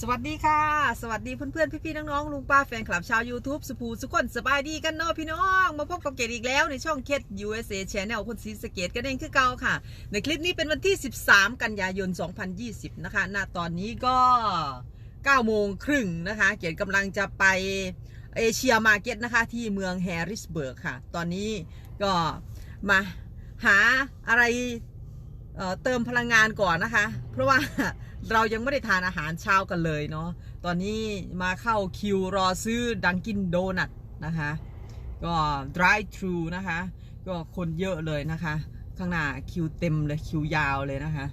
สวัสดีค่ะ สวัสดีเพื่อนๆ พี่ๆ น้องๆ ลุงป้าแฟนคลับชาว YouTube สุภูสุขคนสบายดีกันเนาะพี่น้อง มาพบกับเกดอีกแล้วในช่องเคส USA Channel คนสีสเกตกันเองคือเก่าค่ะ ในคลิปนี้เป็นวันที่ 13 กันยายน 2020 นะคะ ณ ตอนนี้ก็9โมงครึ่งนะคะ เกดกำลังจะไปเอเชียมาเก็ตนะคะ ที่เมืองแฮร์ริสเบิร์กค่ะ ตอนนี้ก็มาหาอะไรเเติมพลังงานก่อนนะคะ เพราะว่า เรายังไม่ได้ทานอาหารเช้ากันเลยเนาะตอนนี้มาเข้าคิวรอซื้อดังกินโดนัทนะคะก็ drive thru นะคะก็คนเยอะเลยนะคะ ข้างหน้าคิวเต็มเลยคิวยาวเลยนะคะ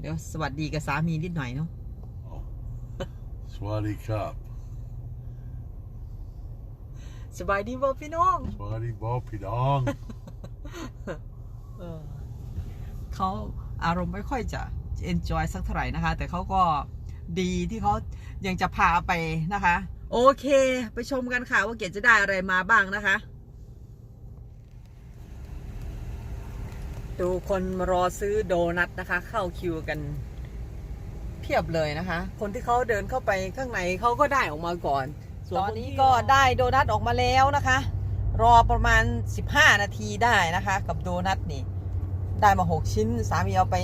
เดี๋ยวสวัสดีกับสามีนิดหน่อยเนาะ Swaddy Cup. สบายดีบ่พี่น้อง Swaddy Boppy Dong. เออเขาอารมณ์ไม่ค่อยจะ enjoy สักเท่าไหร่นะคะ แต่เขาก็ดีที่เขายังจะพาไปนะคะ โอเค ไปชมกันค่ะว่าเกดจะได้อะไรมาบ้างนะคะ ดูคนมารอซื้อโดนัทนะคะ เข้าคิวกันเพียบเลยนะคะ คนที่เขาเดินเข้าไปข้างในเขาก็ได้ออกมาก่อนส่วนตอนนี้ก็ได้โดนัทออกมาแล้วนะคะ รอประมาณ 15 นาทีได้นะคะ กับโดนัทนี่ ได้มา 6 ชิ้น สามีเอาไป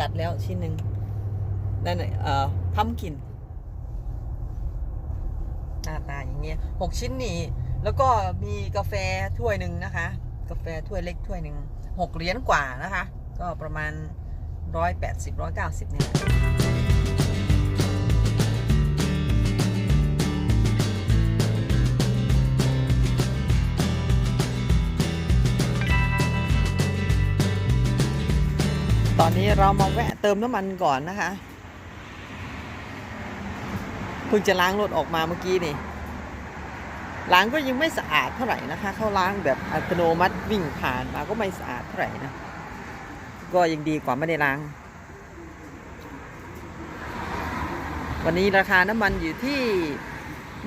กัดแล้วชิ้นหนึ่งนั่นเอ่อพัมกินหน้าตาอย่างเงี้ยหกชิ้นนี่ แล้วก็มีกาแฟถ้วยหนึ่งนะคะ กาแฟถ้วยเล็กถ้วยหนึ่งหกเหรียญกว่านะคะ ก็ประมาณร้อยแปดสิบร้อยเก้าสิบเนี่ย ตอนนี้เรามาแวะเติมน้ำมันก่อนนะคะเพิ่งจะล้างรถออกมาเมื่อกี้นี่ล้างก็ยังไม่สะอาดเท่าไหร่นะคะเขาล้างแบบอัตโนมัติวิ่งผ่านมาก็ไม่สะอาดเท่าไหร่นะก็ยังดีกว่าไม่ได้ล้าง วันนี้ราคาน้ำมันอยู่ที่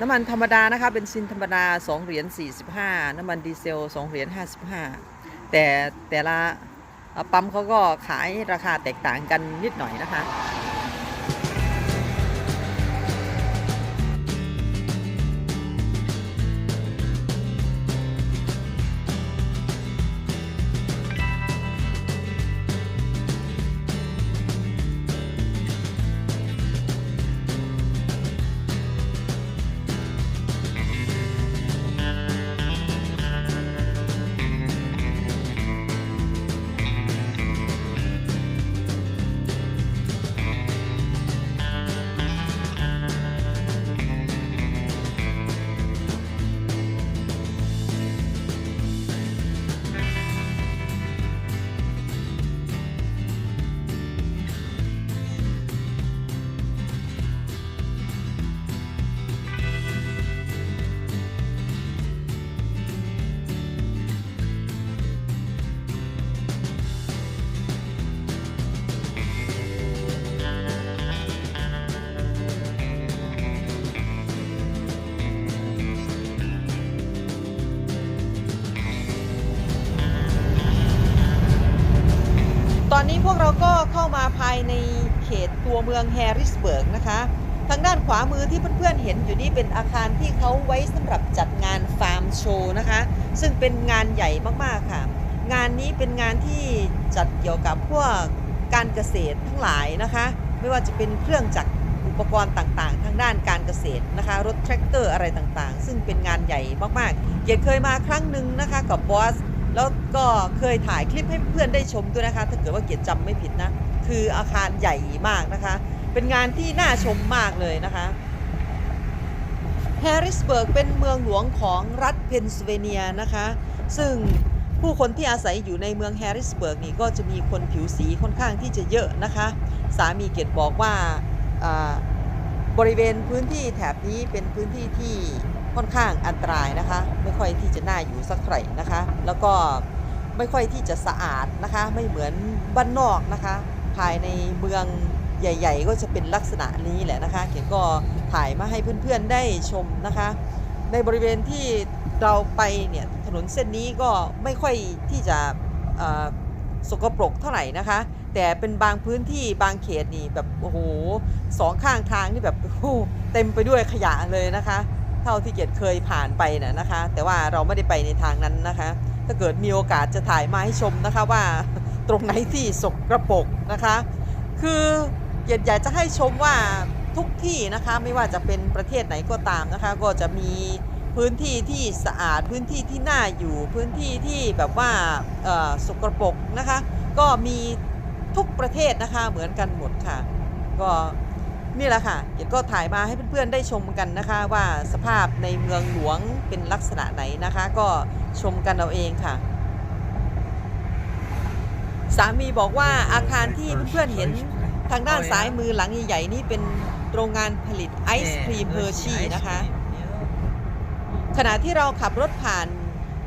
น้ำมันธรรมดานะคะเป็นซินธรรมดา2เหรียญ45 น้ำมันดีเซล2เหรียญ55 แต่แต่ละ ปั๊มเขาก็ขายราคาแตกต่างกันนิดหน่อยนะคะ ตตัวเมืองแฮร์ริสเบิร์กนะคะ ทางด้านขวามือที่เพื่อนๆเห็นอยู่นี่เป็นอาคารที่เขาไว้สำหรับจัดงานฟาร์มโชว์นะคะ ซึ่งเป็นงานใหญ่มากๆค่ะ งานนี้เป็นงานที่จัดเกี่ยวกับพวกการเกษตรทั้งหลายนะคะ ไม่ว่าจะเป็นเครื่องจักรอุปกรณ์ต่างๆ ทางด้านการเกษตรนะคะ รถแทรกเตอร์อะไรต่างๆ ซึ่งเป็นงานใหญ่มากๆ เกียรติเคยมาครั้งหนึ่งนะคะกับบอส แล้วก็เคยถ่ายคลิปให้เพื่อนได้ชมด้วยนะคะ ถ้าเกิดว่าเกียรติจำไม่ผิดนะ คืออาคารใหญ่มากนะคะ เป็นงานที่น่าชมมากเลยนะคะแฮร์ริสเบิร์กเป็นเมืองหลวงของรัฐเพนซิลเวเนียนะคะ ซึ่งผู้คนที่อาศัยอยู่ในเมืองแฮร์ริสเบิร์กนี่ก็จะมีคนผิวสีค่อนข้างที่จะเยอะนะคะ สามีเกียรติบอกว่าอ่าบริเวณพื้นที่แถบนี้เป็นพื้นที่ที่ ค่อนข้างอันตรายนะคะ ไม่ค่อยที่จะน่าอยู่สักเท่าไหร่นะคะ แล้วก็ไม่ค่อยที่จะสะอาดนะคะ ไม่เหมือนบ้านนอกนะคะ ภายในเมืองใหญ่ ๆ ก็จะเป็นลักษณะนี้แหละนะคะเขียนก็ถ่ายมาให้เพื่อนๆได้ชมนะคะ ในบริเวณที่เราไปเนี่ยถนนเส้นนี้ก็ไม่ค่อยที่จะสกปรกเท่าไหร่นะคะ แต่เป็นบางพื้นที่บางเขตนี่แบบโอ้โหสองข้างทางนี่แบบโอ้เต็มไปด้วยขยะเลยนะคะ เท่าที่เกียรติเคยผ่านไปน่ะนะคะ แต่ว่าเราไม่ได้ไปในทางนั้นนะคะ ถ้าเกิดมีโอกาสจะถ่ายมาให้ชมนะคะว่าตรงไหนที่สกระปรกนะคะ คือเกียรติอยากจะให้ชมว่าทุกที่นะคะไม่ว่าจะเป็นประเทศไหนก็ตามนะคะ ก็จะมีพื้นที่ที่สะอาดพื้นที่ที่น่าอยู่พื้นที่ที่แบบว่าสกรปรกนะคะ ก็มีทุกประเทศนะคะเหมือนกันหมดค่ะ ก็ นี่แหละค่ะเกียรติก็ถ่ายมาให้เพื่อนๆได้ชมกันนะคะว่าสภาพในเมืองหลวงเป็นลักษณะไหนนะคะ ก็ชมกันเอาเองค่ะ สามีบอกว่าอาคารที่เพื่อนๆเห็นทางด้านซ้ายมือหลังใหญ่ๆนี่เป็นโรงงานผลิตไอศครีมเฮอร์ชี่นะคะ ขณะที่เราขับรถผ่าน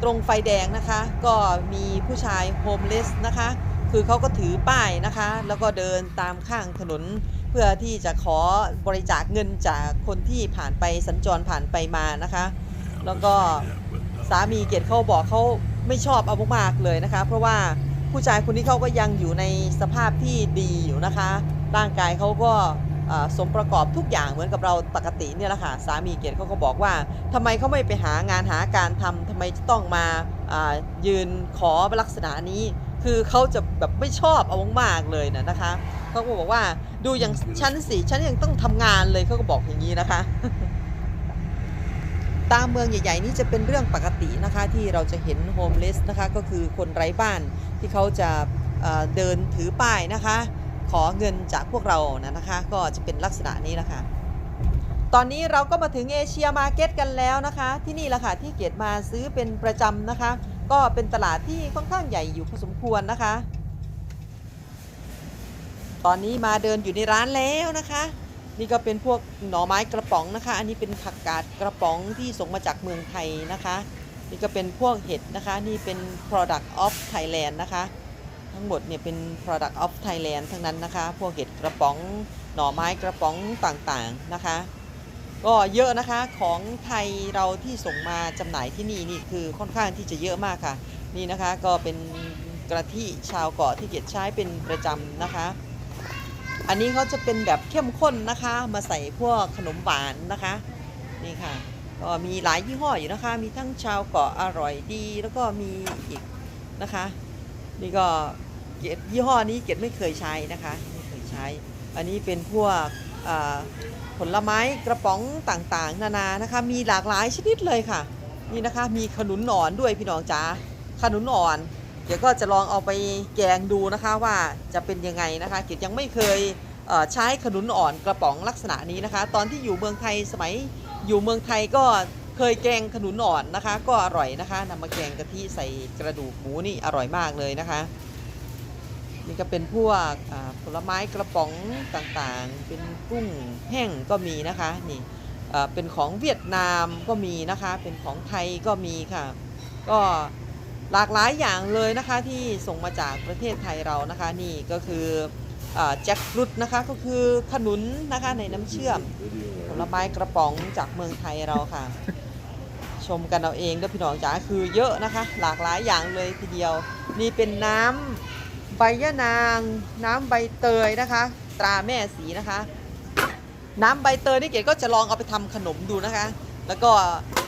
ตรงไฟแดงนะคะ ก็มีผู้ชายโฮมเลสนะคะ คือเขาก็ถือป้ายนะคะ แล้วก็เดินตามข้างถนน เพื่อที่จะขอบริจาคเงินจากคนที่ผ่านไปสัญจรผ่านไปมานะคะ แล้วก็สามีเกียรติเขาบอกเขาไม่ชอบเอามากๆเลยนะคะ เพราะว่าผู้ชายคนนี้เขาก็ยังอยู่ในสภาพที่ดีอยู่นะคะ ร่างกายเขาก็เอ่อสมประกอบทุกอย่างเหมือนกับเราปกติเนี่ยแหละค่ะสามีเกียรติเขาก็บอกว่าทำไมเขาไม่ไปหางานหาการทำทำไมจะต้องมาอ่ายืนขอลักษณะนี้ คือเขาจะแบบไม่ชอบเอามากๆเลยนะนะคะ เขาก็บอกว่าดูอย่างฉันสิฉันยังต้องทำงานเลยเขาก็บอกอย่างนี้นะคะ ตามเมืองใหญ่ๆนี่จะเป็นเรื่องปกตินะคะ ที่เราจะเห็นโฮมเลสนะคะ ก็คือคนไร้บ้านที่เขาจะเอ่อเดินถือป้ายนะคะ ขอเงินจากพวกเรานะนะคะ ก็จะเป็นลักษณะนี้นะคะตอนนี้เราก็มาถึงเอเชียมาร์เก็ตกันแล้วนะคะ ที่นี่แหละค่ะที่เกียรติมาซื้อเป็นประจำนะคะ ก็เป็นตลาดที่ค่อนข้างใหญ่อยู่พอสมควรนะคะ ตอนนี้มาเดินอยู่ในร้านแล้วนะคะ นี่ก็เป็นพวกหน่อไม้กระป๋องนะคะ อันนี้เป็นผักกาดกระป๋องที่ส่งมาจากเมืองไทยนะคะ นี่ก็เป็นพวกเห็ดนะคะ นี่เป็น product of Thailand นะคะ ทั้งหมดเนี่ยเป็น product of Thailand ทั้งนั้นนะคะ พวกเห็ดกระป๋องหน่อไม้กระป๋องต่างๆนะคะ ก็เยอะนะคะของไทยเราที่ส่งมาจำหน่ายที่นี่นี่คือค่อนข้างที่จะเยอะมากค่ะ นี่นะคะก็เป็นกระทิชาวเกาะที่เกียรติใช้เป็นประจำนะคะ อันนี้เขาจะเป็นแบบเข้มข้นนะคะ มาใส่พวกขนมหวานนะคะนี่ค่ะก็มีหลายยี่ห้ออยู่นะคะ มีทั้งชาวเกาะอร่อยดีแล้วก็มีอีกนะคะ นี่ก็เกรดยี่ห้อนี้เกดไม่เคยใช้นะคะไม่เคยใช้ อันนี้เป็นพวกผลไม้กระป๋องต่างๆ นานานะคะ มีหลากหลายชนิดเลยค่ะ นี่นะคะ มีขนุนอ่อนด้วยพี่น้องจ๋าขนุนอ่อน เดี๋ยวก็จะลองเอาไปแกงดูนะคะว่าจะเป็นยังไงนะคะเกียรติยังไม่เคยเใช้ขนุนอ่อนกระป๋องลักษณะนี้นะคะ ตอนที่อยู่เมืองไทยสมัยอยู่เมืองไทยก็เคยแกงขนุนอ่อนนะคะ ก็อร่อยนะคะนำมาแกงกะทิใส่กระดูกหมูนี่อร่อยมากเลยนะคะ นี่ก็เป็นพวกผลไม้กระป๋องต่างๆ เป็นกุ้งแห้งก็มีนะคะนี่เป็นของเวียดนามก็มีนะคะ เป็นของไทยก็มีค่ะ ก็ หลากหลายอย่างเลยนะคะที่ส่งมาจากประเทศไทยเรานะคะนี่ก็คือแจ็คฟรุตนะคะก็คือขนุนนะคะในน้ำเชื่อมผลไม้กระป๋องจากเมืองไทยเราค่ะ ชมกันเอาเองด้วยพี่น้องจ๋าคือเยอะนะคะ หลากหลายอย่างเลยทีเดียว นี่เป็นน้ำใบยะนาง น้ำใบเตยนะคะ ตราแม่สีนะคะ น้ำใบเตยนี่เกดก็จะลองเอาไปทำขนมดูนะคะ แล้วก็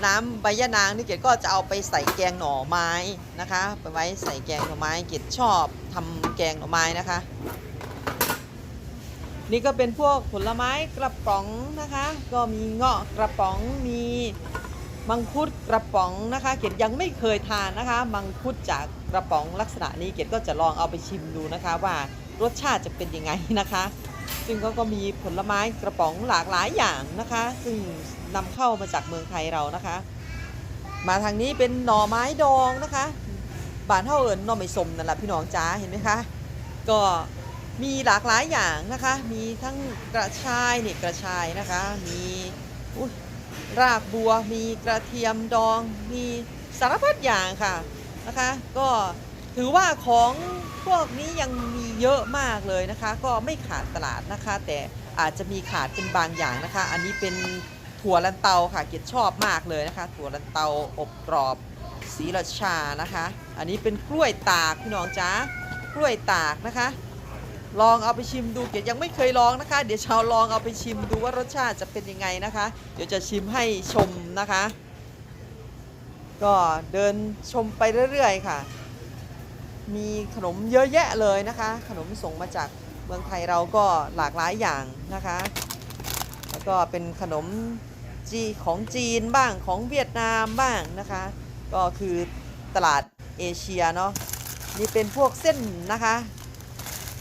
น้ำใบยะนางนี่เกดก็จะเอาไปใส่แกงหน่อไม้นะคะ ไปไว้ใส่แกงหน่อไม้เกดชอบทำแกงหน่อไม้นะคะ นี่ก็เป็นพวกผลไม้กระป๋องนะคะ ก็มีเงาะกระป๋องมีมังคุดกระป๋องนะคะเกดยังไม่เคยทานนะคะมังคุดจากกระป๋องลักษณะนี้เกดก็จะลองเอาไปชิมดูนะคะว่ารสชาติจะเป็นยังไงนะคะ ซึ่งเขาก็มีผลไม้กระป๋องหลากหลายอย่างนะคะ ซึ่งนำเข้ามาจากเมืองไทยเรานะคะ มาทางนี้เป็นหน่อไม้ดองนะคะบานเท่าเอิญหน่อไม้สมนั่นแหละพี่น้องจ้าเห็นไหมคะ ก็มีหลากหลายอย่างนะคะ มีทั้งกระชายเนี่ยกระชายนะคะ มีรากบัว มีกระเทียมดอง มีสารพัดอย่างค่ะนะคะ ก็ ถือว่าของพวกนี้ยังมีเยอะมากเลยนะคะ ก็ไม่ขาดตลาดนะคะ แต่อาจจะมีขาดเป็นบางอย่างนะคะ อันนี้เป็นถั่วลันเตาค่ะเกียรติชอบมากเลยนะคะ ถั่วลันเตาอบกรอบสีราชานะคะ อันนี้เป็นกล้วยตากพี่น้องจ้ากล้วยตากนะคะ ลองเอาไปชิมดูเกดยังไม่เคยลองนะคะ เดี๋ยวชาวลองเอาไปชิมดูว่ารสชาติจะเป็นยังไงนะคะ เดี๋ยวจะชิมให้ชมนะคะ ก็เดินชมไปเรื่อยๆค่ะ มีขนมเยอะแยะเลยนะคะ ขนมส่งมาจากเมืองไทยเราก็หลากหลายอย่างนะคะ แล้วก็เป็นขนมจีของจีนบ้างของเวียดนามบ้างนะคะ ก็คือตลาดเอเชียเนาะนี่เป็นพวกเส้นนะคะ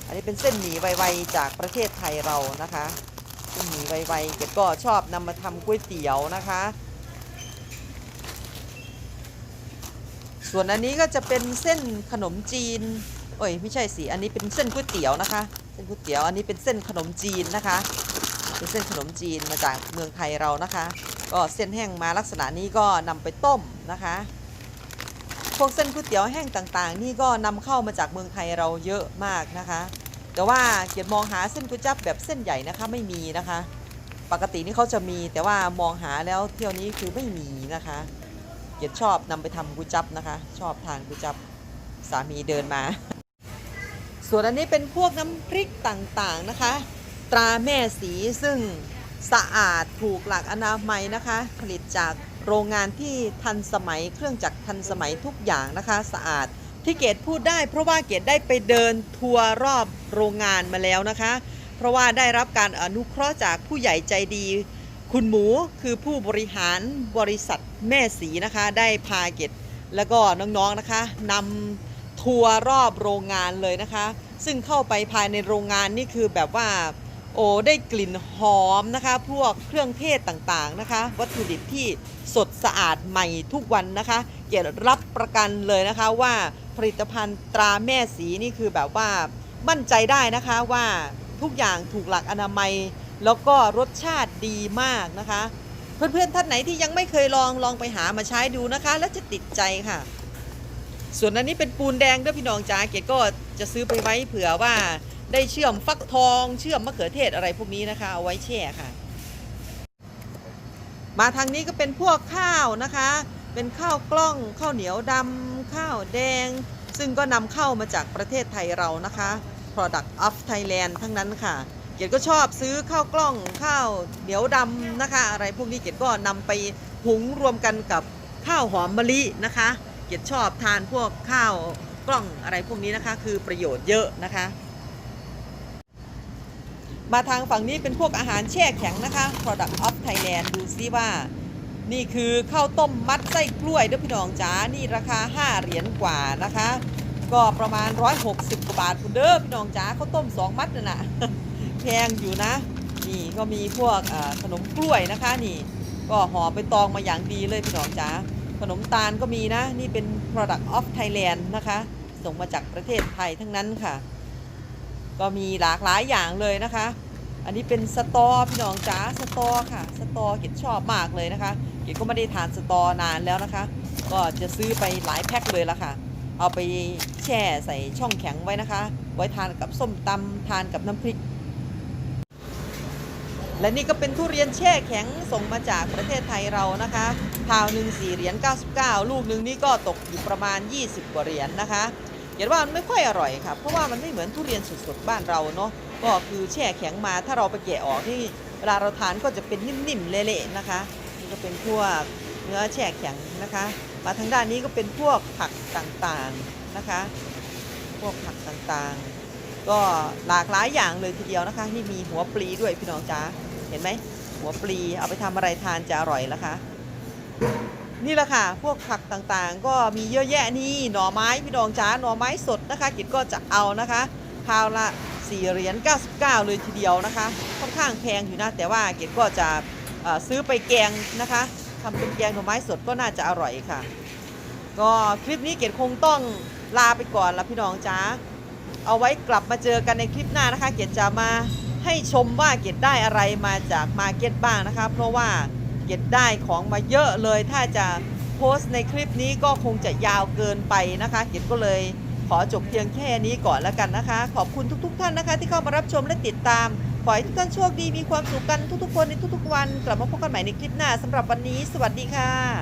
อันนี้เป็นเส้นหมี่ไวๆจากประเทศไทยเรานะคะเส้นหมี่ไวๆเกดก็ชอบนำมาทำก๋วยเตี๋ยวนะคะ ส่วนอันนี้ก็จะเป็นเส้นขนมจีนโอ้ยไม่ใช่สิอันนี้เป็นเส้นก๋วยเตี๋ยวนะคะ เส้นก๋วยเตี๋ยวอันนี้เป็นเส้นขนมจีนนะคะ เป็นเส้นขนมจีนมาจากเมืองไทยเรานะคะ ก็เส้นแห้งมาลักษณะนี้ก็นำไปต้มนะคะพวกเส้นก๋วยเตี๋ยวแห้งต่างๆ นี่ก็นำเข้ามาจากเมืองไทยเราเยอะมากนะคะ แต่ว่าเกียรติมองหาเส้นก๋วยจั๊บแบบเส้นใหญ่นะคะไม่มีนะคะ ปกตินี่เขาจะมีแต่ว่ามองหาแล้วเที่ยวนี้คือไม่มีนะคะ เกียรติชอบนำไปทำก๋วยจั๊บนะคะ ชอบทานก๋วยจั๊บสามีเดินมา ส่วนอันนี้เป็นพวกน้ำพริกต่างๆนะคะ ตราแม่สีซึ่งสะอาดถูกหลักอนามัยนะคะ ผลิตจากโรงงานที่ทันสมัยเครื่องจักรทันสมัยทุกอย่างนะคะ สะอาดที่เกดพูดได้เพราะว่าเกดได้ไปเดินทัวร์รอบโรงงานมาแล้วนะคะ เพราะว่าได้รับการอนุเคราะห์จากผู้ใหญ่ใจดี คุณหมูคือผู้บริหารบริษัท แม่สีนะคะได้พาเกดแล้วก็น้องๆนะคะนำทัวร์รอบโรงงานเลยนะคะ ซึ่งเข้าไปภายในโรงงานนี่คือแบบว่าโอ้ได้กลิ่นหอมนะคะ พวกเครื่องเทศต่างๆนะคะ วัตถุดิบที่สดสะอาดใหม่ทุกวันนะคะเกียรรับประกันเลยนะคะว่าผลิตภัณฑ์ตราแม่สีนี่คือแบบว่ามั่นใจได้นะคะว่าทุกอย่างถูกหลักอนามัย แล้วก็รสชาติดีมากนะคะ เพื่อนๆท่านไหนที่ยังไม่เคยลองลองไปหามาใช้ดูนะคะ แล้วจะติดใจค่ะ ส่วนอันนี้เป็นปูนแดงด้วยพี่น้องจ้าเกดก็จะซื้อไปไว้เผื่อว่าได้เชื่อมฟักทอง เชื่อมมะเขือเทศอะไรพวกนี้นะคะเอาไว้แช่ค่ะ มาทางนี้ก็เป็นพวกข้าวนะคะ เป็นข้าวกล้องข้าวเหนียวดำข้าวแดง ซึ่งก็นำเข้ามาจากประเทศไทยเรานะคะ Product of Thailand ทั้งนั้นค่ะ เกียรติก็ชอบซื้อข้าวกล้องข้าวเหนียวดำนะคะ อะไรพวกนี้เกียรติก็นำไปหุงรวมกันกับข้าวหอมมะลินะคะ เกียรติชอบทานพวกข้าวกล้องอะไรพวกนี้นะคะ คือประโยชน์เยอะนะคะ มาทางฝั่งนี้เป็นพวกอาหารแช่แข็งนะคะ Product of Thailand ดูซิว่านี่คือข้าวต้มมัดไส้กล้วยด้อพี่น้องจ๋า นี่ราคา 5 เหรียญกว่านะคะ ก็ประมาณ 160กว่าบาทคุณเด้อพี่น้องจ๋าข้าวต้ม 2 มัดน่ะนะ แพงอยู่นะ นี่ก็มีพวกขนมกล้วยนะคะนี่ ก็ห่อไปตองมาอย่างดีเลยพี่น้องจ๋าขนมตาลก็มีนะ นี่เป็น Product of Thailand นะคะ ส่งมาจากประเทศไทยทั้งนั้นค่ะ ก็มีหลากหลายอย่างเลยนะคะ อันนี้เป็นสตอพี่น้องจ๋าสตอค่ะ สตอเกดชอบมากเลยนะคะเกดก็ไม่ได้ทานสตอนานแล้วนะคะ ก็จะซื้อไปหลายแพ็คเลยละค่ะ เอาไปแช่ใส่ช่องแข็งไว้นะคะ ไว้ทานกับส้มตำทานกับน้ำพริก และนี่ก็เป็นทุเรียนแช่แข็งส่งมาจากประเทศไทยเรานะคะพาวหนึ่งสี่เหรียญ99 ลูกหนึ่งนี่ก็ตกอยู่ประมาณ 20 กว่าเหรียญนะคะเห็นว่ามันไม่ค่อยอร่อยค่ะเพราะว่ามันไม่เหมือนทุเรียนสดๆบ้านเราเนาะก็คือแช่แข็งมาถ้าเราไปแกะออกที่เวลาเราทานก็จะเป็นนิ่มๆเละๆนะคะนี่ก็เป็นพวกเนื้อแช่แข็งนะคะ มาทางด้านนี้ก็เป็นพวกผักต่างๆนะคะ พวกผักต่างๆ ก็หลากหลายอย่างเลยทีเดียวนะคะ นี่มีหัวปลีด้วยพี่น้องจ๋า เห็นไหมหัวปลีเอาไปทำอะไรทานจะอร่อยแล้วคะ นี่แหละค่ะ พวกผักต่างๆ ก็มีเยอะแยะนี่หน่อไม้พี่น้องจ๋าหน่อไม้สดนะคะ กิจก็จะเอานะคะคราวละ4เหรียญ99 เลยทีเดียวนะคะ ค่อนข้างแพงอยู่นะแต่ว่าเกดก็จะซื้อไปแกงนะคะทำเป็นแกงหน่อไม้สดก็น่าจะอร่อยค่ะ ก็คลิปนี้เกดคงต้องลาไปก่อนละพี่น้องจ๋าเอาไว้กลับมาเจอกันในคลิปหน้านะคะ เกดจะมา ให้ชมว่าเกดได้อะไรมาจากมาเก็ตบ้างนะคะ เพราะว่าเกดได้ของมาเยอะเลย ถ้าจะโพสต์ในคลิปนี้ก็คงจะยาวเกินไปนะคะเกดก็เลยขอจบเพียงแค่นี้ก่อนแล้วกันนะคะ ขอบคุณทุก ๆ ท่านนะคะ ที่เข้ามารับชมและติดตาม ขอให้ทุกท่านโชคดีมีความสุขกันทุกๆ คนในทุกๆวัน กลับมาพบกันใหม่ในคลิปหน้าสำหรับวันนี้ สวัสดีค่ะ